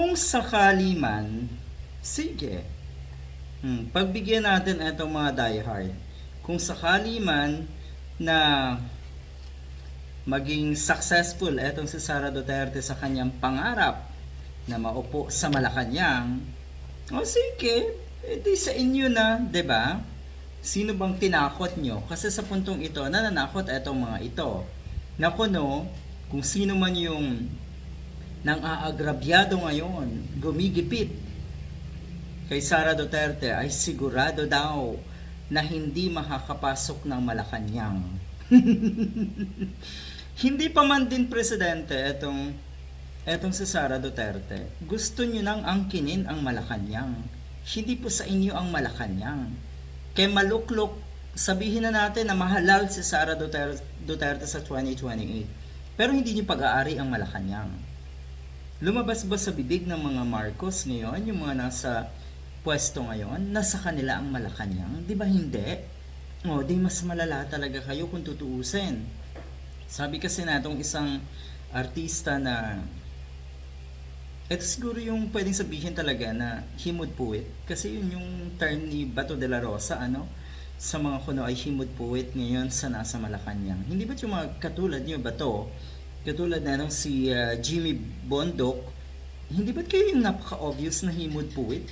Kung sakali man, sige. Hmm, pagbigyan natin itong mga diehard. Kung sakali man na maging successful etong si Sara Duterte sa kanyang pangarap na maupo sa Malacanang, o sige, edi sa inyo na, ba? Sino bang tinakot nyo? Kasi sa puntong ito, nananakot etong mga ito. Na kuno, kung sino man yung nang aagrabyado ngayon, gumigipit kay Sara Duterte ay sigurado daw na hindi makakapasok ng Malacanang. hindi pa man din presidente etong etong si Sara Duterte. Gusto niyo nang angkinin ang Malacanang. Hindi po sa inyo ang Malacanang. Kay maluklok, sabihin na natin na mahalal si Sara Duterte, Duterte sa 2028. Pero hindi niyo pag-aari ang Malacanang. Lumabas ba sa bibig ng mga Marcos ngayon, yung mga nasa pwesto ngayon, nasa kanila ang Malacanang? Di ba hindi? O, di mas malala talaga kayo kung tutuusin. Sabi kasi natong isang artista na ito siguro yung pwedeng sabihin talaga na himod poet. Kasi yun yung term ni Bato de la Rosa, ano? Sa mga kuno ay himod poet ngayon sa nasa Malacanang. Hindi ba yung mga katulad niyo Bato? Katulad na nung si uh, Jimmy Bondok, hindi ba't kayo yung napaka-obvious na himod poet?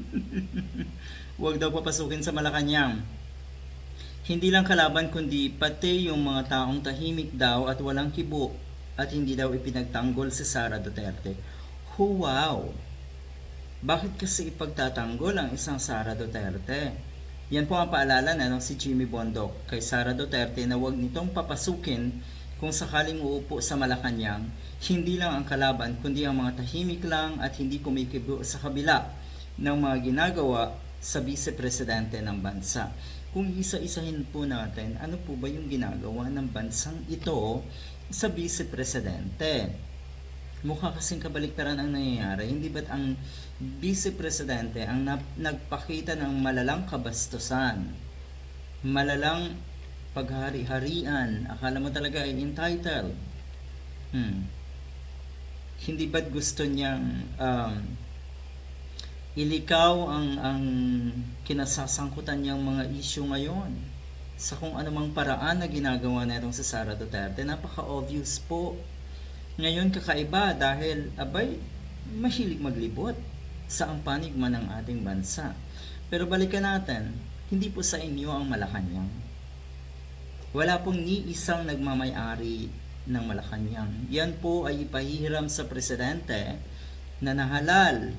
Huwag daw papasukin sa Malacanang. Hindi lang kalaban kundi pati yung mga taong tahimik daw at walang kibo at hindi daw ipinagtanggol si Sara Duterte. Oh, wow! Bakit kasi ipagtatanggol ang isang Sara Duterte? Yan po ang paalala na ng si Jimmy Bondok kay Sara Duterte na huwag nitong papasukin kung sakaling uupo sa Malacanang, hindi lang ang kalaban kundi ang mga tahimik lang at hindi kumikibo sa kabila ng mga ginagawa sa vice-presidente ng bansa. Kung isa-isahin po natin, ano po ba yung ginagawa ng bansang ito sa vice-presidente? Mukha kasing kabaliktaran ang nangyayari. Hindi ba't ang vice-presidente ang nagpakita ng malalang kabastusan? Malalang paghari-harian. Akala mo talaga ay entitled. Hmm. Hindi ba't gusto niyang um, ilikaw ang ang kinasasangkutan niyang mga issue ngayon sa kung anumang paraan na ginagawa na itong si Sara Duterte. Napaka-obvious po. Ngayon kakaiba dahil abay mahilig maglibot sa ang panigma ng ating bansa. Pero balikan natin, hindi po sa inyo ang Malacanang. Wala pong ni isang nagmamayari ng Malacanang. Yan po ay ipahihiram sa presidente na nahalal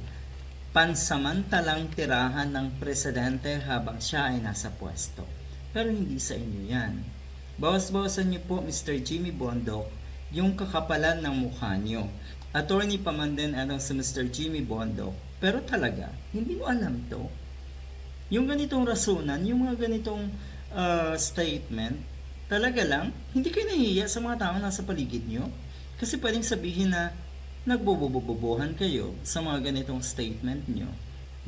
pansamantalang tirahan ng presidente habang siya ay nasa pwesto. Pero hindi sa inyo yan. Bawas-bawasan niyo po Mr. Jimmy Bondok yung kakapalan ng mukha niyo. Attorney pa man din anong si Mr. Jimmy Bondok. Pero talaga, hindi mo alam to. Yung ganitong rasunan, yung mga ganitong uh, statement, talaga lang, hindi kayo nahihiya sa mga tao nasa paligid nyo. Kasi pwedeng sabihin na nagbobobobobohan kayo sa mga ganitong statement nyo.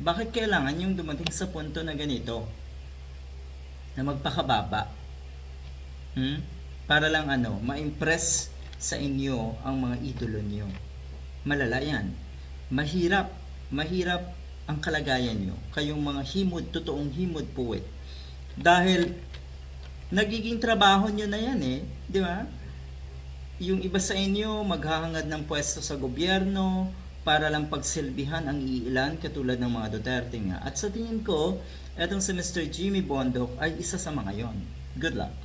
Bakit kailangan yung dumating sa punto na ganito? Na magpakababa? Hmm? Para lang ano, ma-impress sa inyo ang mga idolo nyo. Malala yan. Mahirap, mahirap ang kalagayan nyo. Kayong mga himod, totoong himod poet. Dahil nagiging trabaho nyo na yan eh. Di ba? Yung iba sa inyo maghahangad ng pwesto sa gobyerno para lang pagsilbihan ang iilan katulad ng mga Duterte nga. At sa tingin ko, etong si Mr. Jimmy Bondok ay isa sa mga yon. Good luck.